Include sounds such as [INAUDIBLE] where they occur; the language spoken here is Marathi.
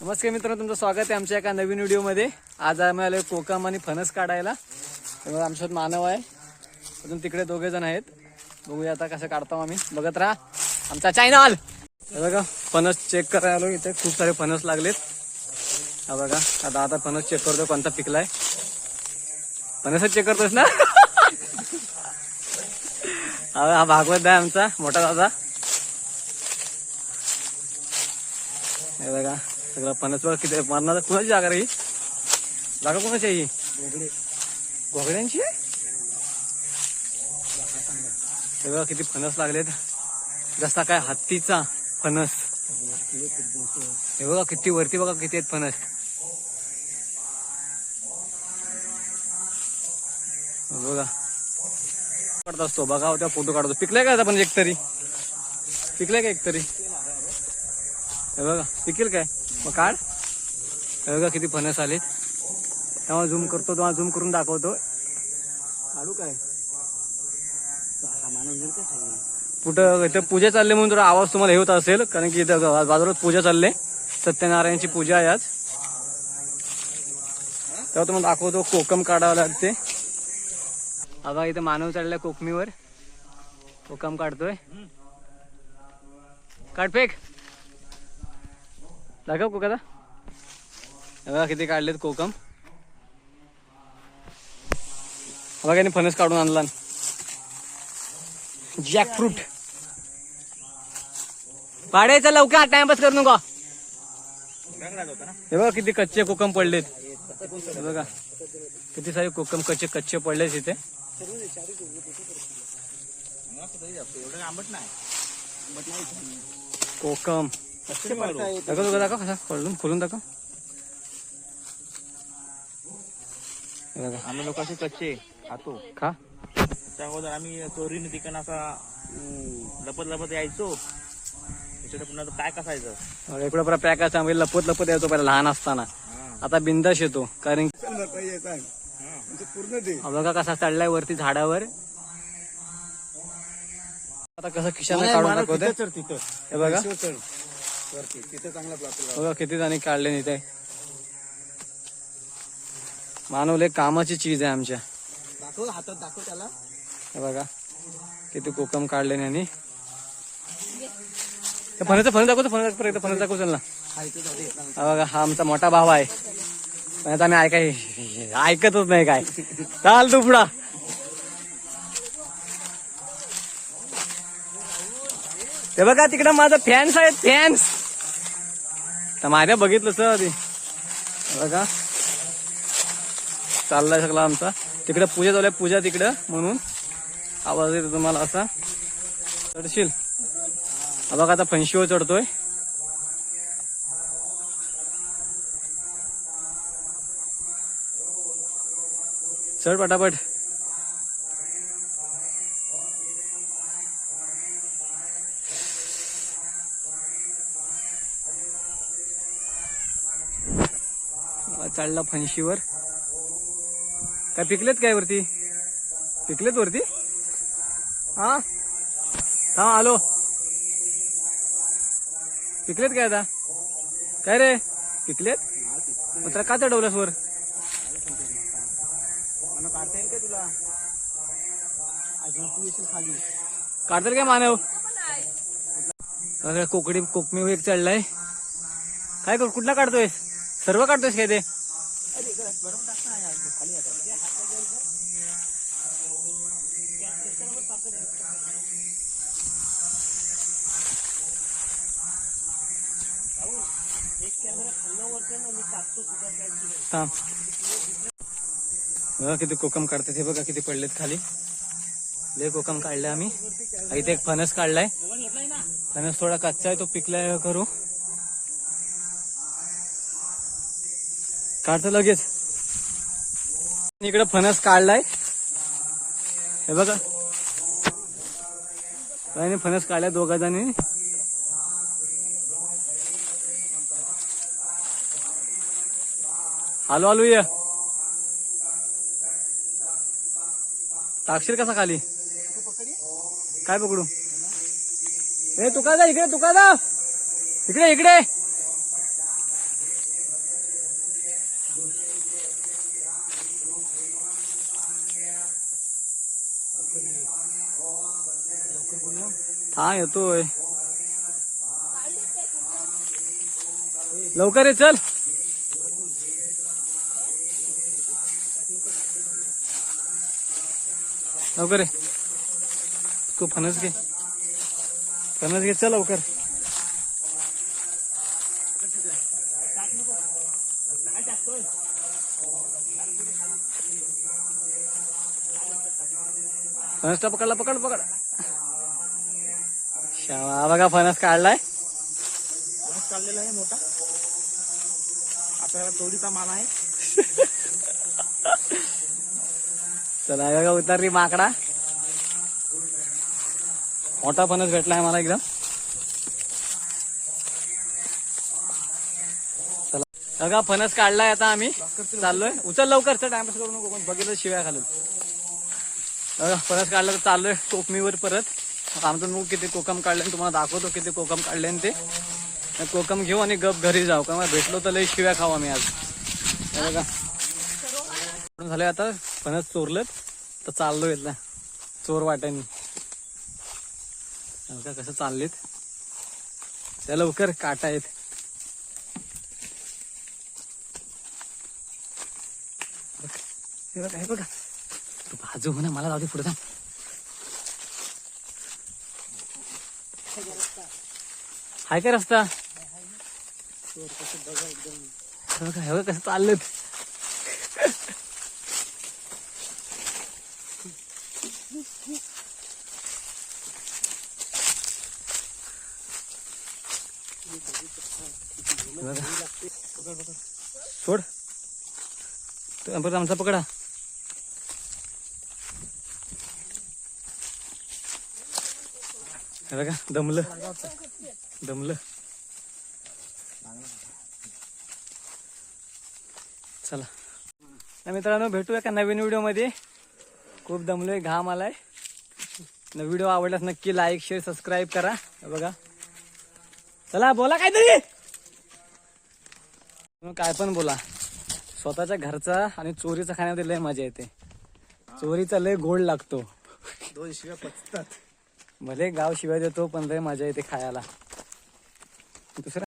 नमस्कार मित्रांनो तुमचं स्वागत आहे आमच्या एका नवीन व्हिडिओमध्ये. आज आम्ही आलो कोकम आणि फणस काढायला. त्यामुळे आमच्यात मानव आहे. अजून तिकडे दोघे जण आहेत. बघूया आता कसं काढतो आम्ही. बघत राहा. आमचा चॅनल! बघा फणस चेक करायला आलो इथे. खूप सारे फणस लागलेत. हा बघा आता आता फणस चेक करतो कोणता पिकलाय. फणसच चेक करतोस ना? [LAUGHS] हा भागवत आहे आमचा मोठा दादा. हे बघा. सगळं फणस बघा किती मारणार कुणाची जागा रे जागा कोणाची आहे ही? घोगड्यांची सगळं किती फणस लागलेत. जसा काय? हत्तीचा फणस. हे बघा किती वरती बघा किती आहेत फणस. बघा. काढत असतो. बघा त्या फोटो काढतो. पिकलाय का आपण पण एक तरी पिकलाय का एक तरी हे बघा पिकेल काय? मग काढ. बघा किती फणस आले. तेव्हा झूम करतो तेव्हा झूम करून दाखवतो. काढू काय? कुठं इथं पूजा चालली म्हणून थोडा आवाज तुम्हाला हे होत असेल कारण की इथं बाजारात पूजा चालले. सत्यनारायणची पूजा आहे आज. तेव्हा तुम्हाला दाखवतो कोकम काढावं लागते. आता इथं मानव चढलाय कोकमीवर. कोकम काढतोय. काढ फेक. दाखव कोकादा बघा किती काढलेत कोकम. बघा यांनी फणस काढून आणला. जॅक फ्रूट पाडायचं लवकर टाइमपास करू नका. हे बघा किती कच्चे कोकम पडलेत. हे बघा. किती सारे कोकम कच्चे कच्चे पडलेत इथे. कोकम. दाखव दाखव कसा खोलून खोलून दाखव बघा आम्ही लोक असे कच्चे खातो खा त्या अगोदर आम्ही चोरीने तिकडं असा लपत लपत यायचो त्याच्याकडे पुन्हा तो पॅक असायचं इकडे बरं पॅकाचा आम्ही लपत लपत यायचो पहिला लहान असताना आता बिंदास येतो कारण हा बघा कसा चढलाय वरती झाडावर आता कसं खिशाने काढून दाखवते बघा बघा किती जणी काढले इथे. मानवले कामाची चीज आहे आमच्या. दाखव हातात दाखव त्याला. हे बघा. किती कोकम काढले यांनी. फणस फणस दाखवतो फणस दाखवतो फणस दाखव चल ना हा बघा हा आमचा मोठा भाव आहे. पण आता आम्ही ऐकाय ऐकतच नाही काय. चाल तू पुढा ते बघा तिकडं माझं फॅन्स आहेत फॅन्स तर माझ्या बघितलं सर आधी. बघा. चाललाय सगळा आमचा. तिकडे पूजा चालू आहे पूजा तिकडं म्हणून. आवाज येतो तुम्हाला असा. चढशील? बघा आता फणशीवर चढतोय. चढ पटापट. चालला फणशीवर. काय पिकलेत काय वरती? पिकलेत वरती? हा? हा आलो. पिकलेत काय आता? काय रे? पिकलेत? मात्र का चढवलंस वर? काढता येईल का तुला अजून काय मानव? कोकडी कोकमी एक चढलाय. काय कर कुठला काढतोय सर्व काढतोयस काय ते? थांब. बघा किती कोकम काढतात हे बघा किती पडलेत खाली. लय कोकम काढले आम्ही. इथे एक फणस काढलाय. फणस थोडा कच्चा आहे तो पिकलाय करू. काढतो लगेच. इकडे फणस काढलाय. हे बघा. आणि फणस काढल्या दोघा जणी आलो आलो ये. टाकशील कसा खाली? काय पकडू? ए तुका जा इकडे तुका जा? इकडे इकडे. हा येतोय. लवकर ये चल. लवकर ये. तू फणस घे. फणस घे चल लवकर. फणसटा पकडला पकड पकड. शावा बघा फणस काढलाय. फणस काढलेला आहे मोठा. आपल्याला तोडीचा माल आहे. चला बघा उतरली माकडा. मोठा फणस भेटलाय मला एकदम. चला बघा फणस काढलाय आता आम्ही. चाललोय. उचल लवकर टाइमपास करू नको पण बघितलं शिव्या खालून. बघा फणस काढलं तर चाललोय कोकमीवर परत. आमचं मग किती कोकम काढले तुम्हाला दाखवतो किती कोकम काढले ते. कोकम घेऊ आणि गप घरी जाऊ. का मग भेटलो तर लई शिव्या खाऊ आम्ही आज. बघा. झाले आता फणस चोरलेत. तर चाललो इथला चोर वाट्यानी. का कसं चाललेत. त्या लवकर काटा आहेत. हे बघा हे बघा. तू बाजू म्हणा मला जाऊ दे पुढे थांब. हाय का रस्ता? हे बघा हे कसं चाललं सोड. तो आमचा पकडा. बघा दमलं. दमलं. चला. तर मित्रांनो भेटूया का नवीन व्हिडिओमध्ये खूप दमलोय घाम आलाय. व्हिडिओ आवडल्यास नक्की लाईक शेअर सबस्क्राईब करा. बघा. चला बोला काहीतरी. मग काय पण बोला. स्वतःच्या घरचा आणि चोरीचा खाण्यामध्ये लय मजा येते. चोरीचा लय गोड लागतो. दोन शिव्या पचतात. भले गाव शिवाय देतो पण लय मजा येते खायला. दुसरं